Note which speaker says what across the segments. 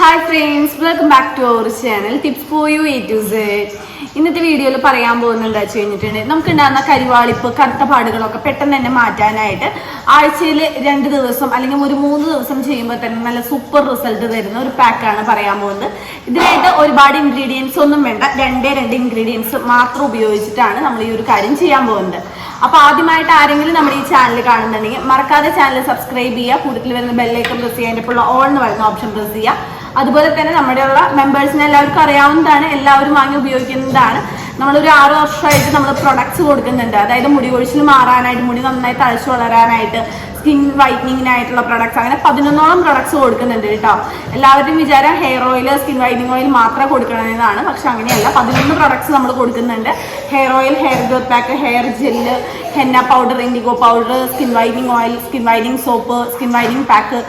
Speaker 1: Hi friends welcome back to our channel tips for you A to Z ഇന്നത്തെ വീഡിയോയിൽ പറയാൻ പോകുന്നത് എന്താ വെച്ച് കഴിഞ്ഞിട്ടുണ്ടെങ്കിൽ നമുക്ക് ഉണ്ടാകുന്ന കരിവാളിപ്പ് കറുത്ത പാടുകളൊക്കെ പെട്ടെന്ന് തന്നെ മാറ്റാനായിട്ട് ആഴ്ചയിൽ രണ്ട് ദിവസം അല്ലെങ്കിൽ ഒരു മൂന്ന് ദിവസം ചെയ്യുമ്പോൾ തന്നെ നല്ല സൂപ്പർ റിസൾട്ട് തരുന്ന ഒരു പാക്കാണ് പറയാൻ പോകുന്നത്. ഇതിനായിട്ട് ഒരുപാട് ഇൻഗ്രീഡിയൻസ് ഒന്നും വേണ്ട. രണ്ടേ രണ്ട് ഇൻഗ്രീഡിയൻസ് മാത്രം ഉപയോഗിച്ചിട്ടാണ് നമ്മൾ ഈ ഒരു കാര്യം ചെയ്യാൻ പോകുന്നത്. അപ്പോൾ ആദ്യമായിട്ട് ആരെങ്കിലും നമ്മുടെ ഈ ചാനൽ കാണുന്നുണ്ടെങ്കിൽ മറക്കാതെ ചാനൽ സബ്സ്ക്രൈബ് ചെയ്യുക. കൂടുതൽ വരുന്ന ബെല്ലൈക്കൺ പ്രസ് ചെയ്യുക. അതിന്റെ ഓൾ എന്ന് പറയുന്ന ഓപ്ഷൻ പ്രസ് ചെയ്യുക. അതുപോലെ തന്നെ നമ്മുടെ ഉള്ള മെമ്പേഴ്സിന് എല്ലാവർക്കും അറിയാവുന്നതാണ് എല്ലാവരും വാങ്ങി ഉപയോഗിക്കുന്നതാണ്. നമ്മളൊരു ആറ് വർഷമായിട്ട് നമ്മൾ പ്രൊഡക്ട്സ് കൊടുക്കുന്നുണ്ട്. അതായത് മുടി കൊഴിച്ചിൽ മാറാനായിട്ട് മുടി നന്നായി തഴച്ചു വളരാനായിട്ട് സ്കിൻ വൈറ്റനിങ്ങിനായിട്ടുള്ള പ്രൊഡക്ട്സ് അങ്ങനെ പതിനൊന്നോളം പ്രൊഡക്ട്സ് കൊടുക്കുന്നുണ്ട് കേട്ടോ. എല്ലാവരും വിചാരം hair oil skin whitening oil മാത്രമേ കൊടുക്കണമെന്നാണ്. പക്ഷെ അങ്ങനെയല്ല പതിനൊന്ന് പ്രൊഡക്ട്സ് നമ്മൾ കൊടുക്കുന്നുണ്ട്. Hair oil hair growth pack hair gel henna powder indigo powder skin whitening oil skin whitening soap skin whitening pack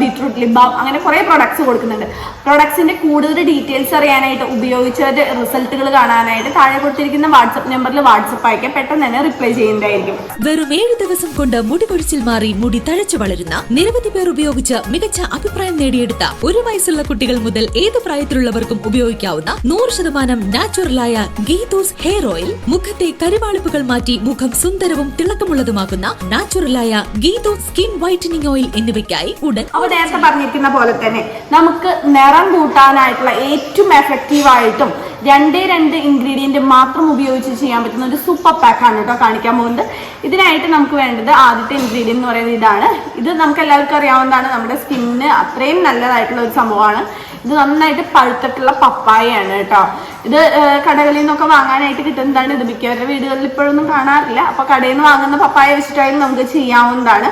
Speaker 1: beetroot lip balm അങ്ങനെ കുറേ പ്രൊഡക്ട്സ് കൊടുക്കുന്നുണ്ട്. പ്രൊഡക്ട്സിന്റെ കൂടുതൽ ഡീറ്റെയിൽസ് അറിയാനായിട്ട് ഉപയോഗിച്ചവരുടെ റിസൾട്ടുകൾ കാണാനായിട്ട് താഴെ കൊടുത്തിരിക്കുന്ന വാട്സപ്പ് നമ്പറിൽ വാട്സപ്പ് അയക്കാം. പെട്ടെന്ന് തന്നെ റിപ്ലൈ ചെയ്യുന്നതായിരിക്കും.
Speaker 2: വെറും ഏഴ് ദിവസം കൊണ്ട് മുടി കൊഴിച്ചിൽ മാറി മുടി തഴച്ചു വളരുന്ന നിരവധി പേർ ഉപയോഗിച്ച് മികച്ച അഭിപ്രായം നേടിയെടുത്ത ഒരു വയസ്സുള്ള കുട്ടികൾ മുതൽ ഏത് പ്രായത്തിലുള്ളവർക്കും ഉപയോഗിക്കാവുന്ന നൂറ് ശതമാനം നാച്ചുറലായ ഗീതൂസ് ഹെയർ ഓയിൽ മുഖത്തെ കരുവാളിപ്പുകൾ മാറ്റി മുഖം സുന്ദരവും തിളക്കമുള്ളതുമാക്കുന്ന നാച്ചുറലായ ഗീതൂസ് സ്കിൻ വൈറ്റനിങ് ഓയിൽ എന്നിവയ്ക്കായി ഉടൻ
Speaker 1: നേരത്തെ പറഞ്ഞിരിക്കുന്ന പോലെ തന്നെ നമുക്ക് നിറം കൂട്ടാനായിട്ടുള്ള ഏറ്റവും എഫക്റ്റീവ് ആയിട്ടും രണ്ടേ രണ്ട് ഇൻഗ്രീഡിയന്റ് മാത്രം ഉപയോഗിച്ച് ചെയ്യാൻ പറ്റുന്ന ഒരു സൂപ്പർ പാക്കാണ് കേട്ടോ കാണിക്കാൻ പോകുന്നത്. ഇതിനായിട്ട് നമുക്ക് വേണ്ടത് ആദ്യത്തെ ഇൻഗ്രീഡിയന്റ് എന്ന് പറയുന്നത് ഇതാണ്. ഇത് നമുക്ക് എല്ലാവർക്കും അറിയാവുന്നതാണ് നമ്മുടെ സ്കിന്നിന് അത്രയും നല്ലതായിട്ടുള്ള ഒരു സംഭവമാണ്. ഇത് നന്നായിട്ട് പഴുത്തിട്ടുള്ള പപ്പായയാണ് കേട്ടോ. ഇത് കടകളിൽ നിന്നൊക്കെ വാങ്ങാനായിട്ട് കിട്ടുന്നതാണ് ഇത്. മിക്കവരുടെ വീടുകളിൽ ഇപ്പോഴൊന്നും കാണാറില്ല. അപ്പൊ കടയിൽ നിന്ന് വാങ്ങുന്ന പപ്പായ വെച്ചിട്ടായാലും നമുക്ക് ചെയ്യാവുന്നതാണ്.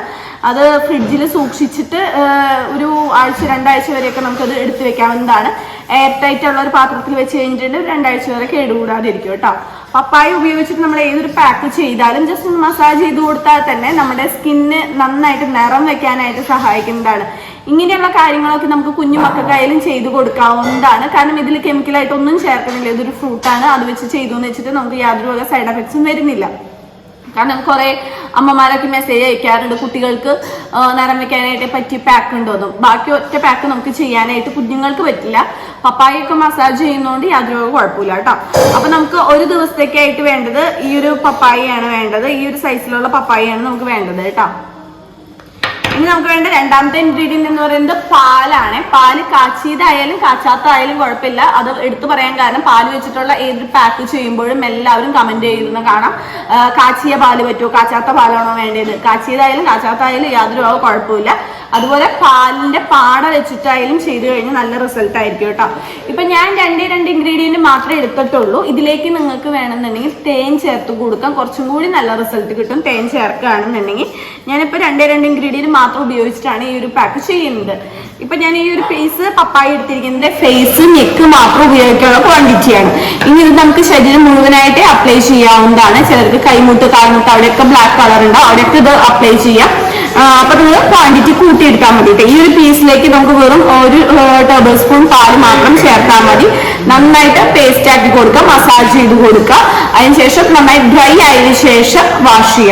Speaker 1: അത് ഫ്രിഡ്ജിൽ സൂക്ഷിച്ചിട്ട് ഒരു ആഴ്ച രണ്ടാഴ്ച വരെയൊക്കെ നമുക്കത് എടുത്തു വെക്കാവുന്നതാണ്. എയർ ടൈറ്റ് ഉള്ള ഒരു പാത്രത്തിൽ വെച്ച് കഴിഞ്ഞിട്ടുണ്ടെങ്കിൽ രണ്ടാഴ്ച വരെ കേടുകൂടാതിരിക്കും കേട്ടോ. പപ്പായ ഉപയോഗിച്ചിട്ട് നമ്മൾ ഏതൊരു പാക്ക് ചെയ്താലും ജസ്റ്റ് ഒന്ന് മസാജ് ചെയ്ത് കൊടുത്താൽ തന്നെ നമ്മുടെ സ്കിന്ന് നന്നായിട്ട് നിറം വെക്കാനായിട്ട് സഹായിക്കുന്നതാണ്. ഇങ്ങനെയുള്ള കാര്യങ്ങളൊക്കെ നമുക്ക് കുഞ്ഞു മക്കൾക്കായാലും ചെയ്തു കൊടുക്കാവുന്നതാണ്. കാരണം ഇതിൽ കെമിക്കലായിട്ട് ഒന്നും ചേർക്കുന്നില്ല. ഇതൊരു ഫ്രൂട്ടാണ് അത് വെച്ച് ചെയ്തു എന്ന് വെച്ചിട്ട് നമുക്ക് യാതൊരു വക സൈഡ് എഫക്ട്സും വരുന്നില്ല. കാരണം കുറെ അമ്മമാരൊക്കെ മെസ്സേജ് അയക്കാറുണ്ട് കുട്ടികൾക്ക് നിറം വെക്കാനായിട്ട് പറ്റിയ പാക്ക് ഉണ്ടോന്നും ബാക്കി ഒറ്റ പാക്ക് നമുക്ക് ചെയ്യാനായിട്ട് കുഞ്ഞുങ്ങൾക്ക് പറ്റില്ല. പപ്പായൊക്കെ മസാജ് ചെയ്യുന്നതുകൊണ്ട് യാതൊരു കുഴപ്പമില്ല കേട്ടോ. അപ്പൊ നമുക്ക് ഒരു ദിവസത്തേക്കായിട്ട് വേണ്ടത് ഈ ഒരു പപ്പായയാണ് വേണ്ടത്. ഈ ഒരു സൈസിലുള്ള പപ്പായയാണ് നമുക്ക് വേണ്ടത് കേട്ടോ. ഇനി നമുക്ക് വേണ്ട രണ്ടാമത്തെ ഇൻഗ്രീഡിയന്റ് എന്ന് പറയുന്നത് പാലാണ്. പാൽ കാച്ചിയതായാലും കാച്ചാത്തായാലും കുഴപ്പമില്ല. അത് എടുത്തു പറയാൻ കാരണം പാൽ വെച്ചിട്ടുള്ള ഏതൊരു പാക്ക് ചെയ്യുമ്പോഴും എല്ലാവരും കമന്റ് ചെയ്യുന്ന കാണാം. കാച്ചിയ പാൽ പറ്റുമോ? കാച്ചാത്ത പാലാണോ വേണ്ടത്? കാച്ചിയതായാലും കാച്ചാത്തായാലും യാതൊരു കുഴപ്പമില്ല അതുപോലെ പാലിന്റെ പാട വെച്ചിട്ടായാലും ചെയ്തു കഴിഞ്ഞാൽ നല്ല റിസൾട്ട് ആയിരിക്കും കേട്ടോ. ഇപ്പൊ ഞാൻ രണ്ടേ രണ്ട് ഇൻഗ്രീഡിയന്റ് മാത്രമേ എടുത്തിട്ടുള്ളൂ. ഇതിലേക്ക് നിങ്ങൾക്ക് വേണമെന്നുണ്ടെങ്കിൽ തേൻ ചേർത്ത് കൊടുക്കാം. കുറച്ചും കൂടി നല്ല റിസൾട്ട് കിട്ടും തേൻ ചേർക്കുകയാണെന്നുണ്ടെങ്കിൽ. ഞാനിപ്പോൾ രണ്ടേ രണ്ട് ഇൻഗ്രീഡിയന്റ് മാത്രം ഉപയോഗിച്ചിട്ടാണ് ഈ ഒരു പാക്ക് ചെയ്യുന്നത്. ഇപ്പൊ ഞാൻ ഈ ഒരു ഫേസ് പപ്പായ എടുത്തിരിക്കുന്നത് ഫേസ് നെക്ക് മാത്രം ഉപയോഗിക്കാനുള്ള ക്വാണ്ടിറ്റിയാണ് ഇനി ഇത് നമുക്ക് ശരീരം മുഴുവനായിട്ട് അപ്ലൈ ചെയ്യാവുന്നതാണ്. ചിലർക്ക് കൈമുട്ട് കാൽമുട്ട് അവിടെയൊക്കെ ബ്ലാക്ക് കളർ ഉണ്ടോ അവിടെയൊക്കെ ഇത് അപ്ലൈ ചെയ്യാം. അപ്പൊ നിങ്ങൾ ക്വാണ്ടിറ്റി കൂട്ടിയെടുക്കാൻ മതി ഈ ഒരു പീസിലേക്ക് നമുക്ക് വെറും ഒരു ടേബിൾ സ്പൂൺ പാൽ മാത്രം ചേർത്താൽ മതി. നന്നായിട്ട് പേസ്റ്റ് ആക്കി കൊടുക്കുക മസാജ് ചെയ്ത് കൊടുക്കുക. അതിനുശേഷം നന്നായി ഡ്രൈ ആയതിനു ശേഷം വാഷ് ചെയ്യുക.